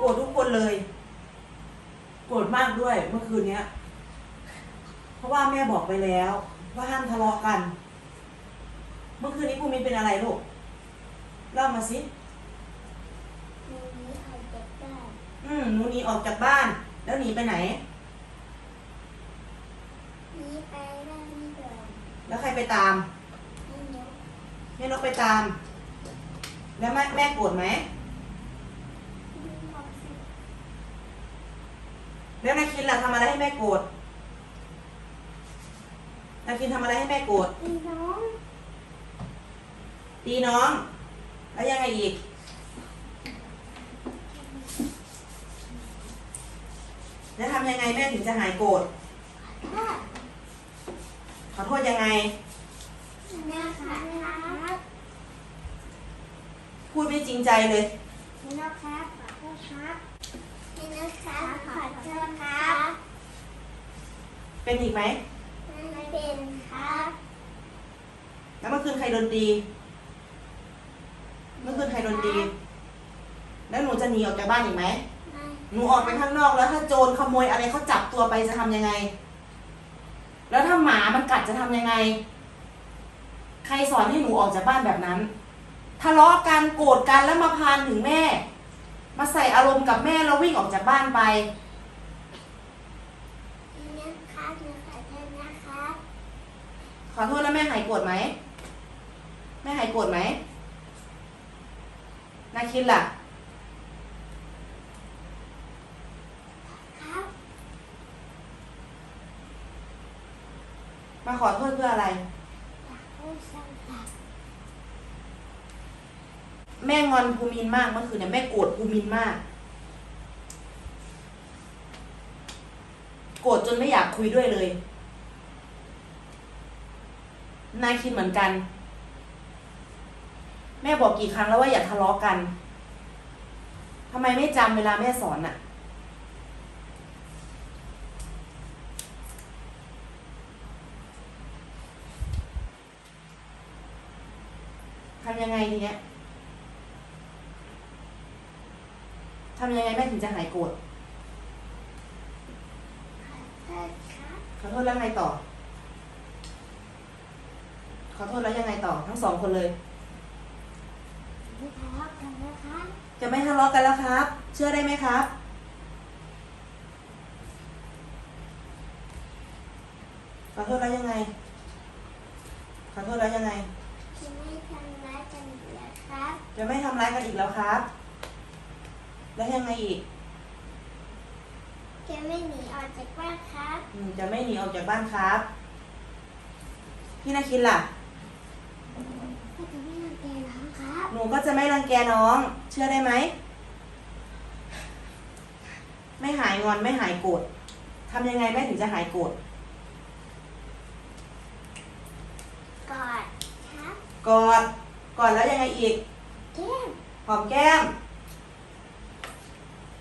โกรธทุกคนเลย โกรธมากด้วยเมื่อคืนเนี้ย เพราะว่าแม่บอกไปแล้ว ว่าห้ามทะเลาะกัน เมื่อคืนนี้ภูมินเป็นอะไรลูกเล่ามาสิหนูหนีออกจากบ้าน อืมหนูหนีออกจากบ้าน แล้วหนีไปไหน หนีไปบ้านด่วนแล้วใครไปตามให้นกแม่นกไปตาม แล้วแม่แม่โกรธไหม ดูออกสิ แล้วนาคินล่ะทำอะไรให้แม่โกรธนาคินทำอะไรให้แม่โกรธอีน้อง ตีน้อง แล้วยังไงอีก แล้วทำยังไงแม่ถึงจะหายโกรธพ่อขอโทษยังไง นะคะครับพูดไม่จริงใจเลยพี่นกครับขอโทษครับพี่นก ครับขอโทษครับเป็นอีกไหมไม่เป็นครับแล้วเมื่อคืนใครโดนตีเมื่อคืนใครโดนตีแล้วหนูจะหนีออกจากบ้านอีกไหมไม่หนูออกไปข้างนอกแล้วถ้าโจรขโมยอะไรเขาจับตัวไปจะทำยังไง แล้วถ้าหมามันกัดจะทำยังไง ใครสอนให้หนูออกจากบ้านแบบนั้นทะเลาะกันโกรธกันแล้วมาพานถึงแม่ มาใส่อารมณ์กับแม่แล้ววิ่งออกจากบ้านไปพี่นกครับหนูขอโทษนะครับ ขอโทษแล้วแม่หายโกรธไหม แม่หายโกรธไหมนาคินล่ะ ครับ มาขอโทษเพื่ออะไรอยากพูดสัก แม่งอนภูมินมากเมื่อคืนเนี่ยแม่โกรธภูมินมาก โกรธจนไม่อยากคุยด้วยเลยนายคิดเหมือนกัน แม่บอกกี่ครั้งแล้วว่าอย่าทะเลาะกันทำไมไม่จำเวลาแม่สอนอะทำยังไงทีเนี้ย ทำยังไงแม่ถึงจะหายโกรธขอโทษครับขอโทษแล้วไงต่อ ขอโทษแล้วยังไงต่อ ทั้งสองคนเลยไม่ทะเลาะกันนะครับจะไม่ทะเลาะกันแล้วครับ เชื่อได้ไหมครับ ขอโทษแล้วยังไง ขอโทษแล้วยังไง จะไม่ทำร้ายกันอีกแล้วครับ จะไม่ทำร้ายกันอีกแล้วครับ แล้วยังไงอีกจะไม่หนีออกจากบ้านครับอืมจะไม่หนีออกจากบ้านครับ พี่นาคินล่ะ ก็จะไม่รังแกน้องครับหนูก็จะไม่รังแกน้อง เชื่อได้ไหม ไม่หายงอนไม่หายโกรธทำยังไงแม่ถึงจะหายโกรธกอดครับกอดกอดแล้วยังไงอีก แก้ม หอมแก้ม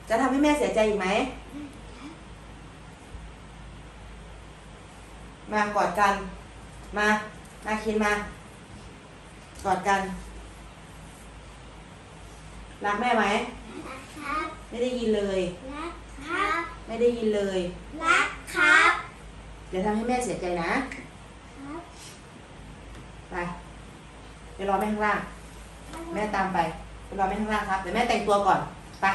จะทำให้แม่เสียใจอีกไหม มากอดกัน มามาคินมา กอดกัน รักแม่ไหมนะครับ ไม่ได้ยินเลย รักครับ ไม่ได้ยินเลย รักครับ เดี๋ยวทำให้แม่เสียใจนะ ครับ ไปไปรอแม่ข้างล่าง แม่ตามไปไป รอแม่ข้างล่างครับ เดี๋ยวแม่แต่งตัวก่อน ไป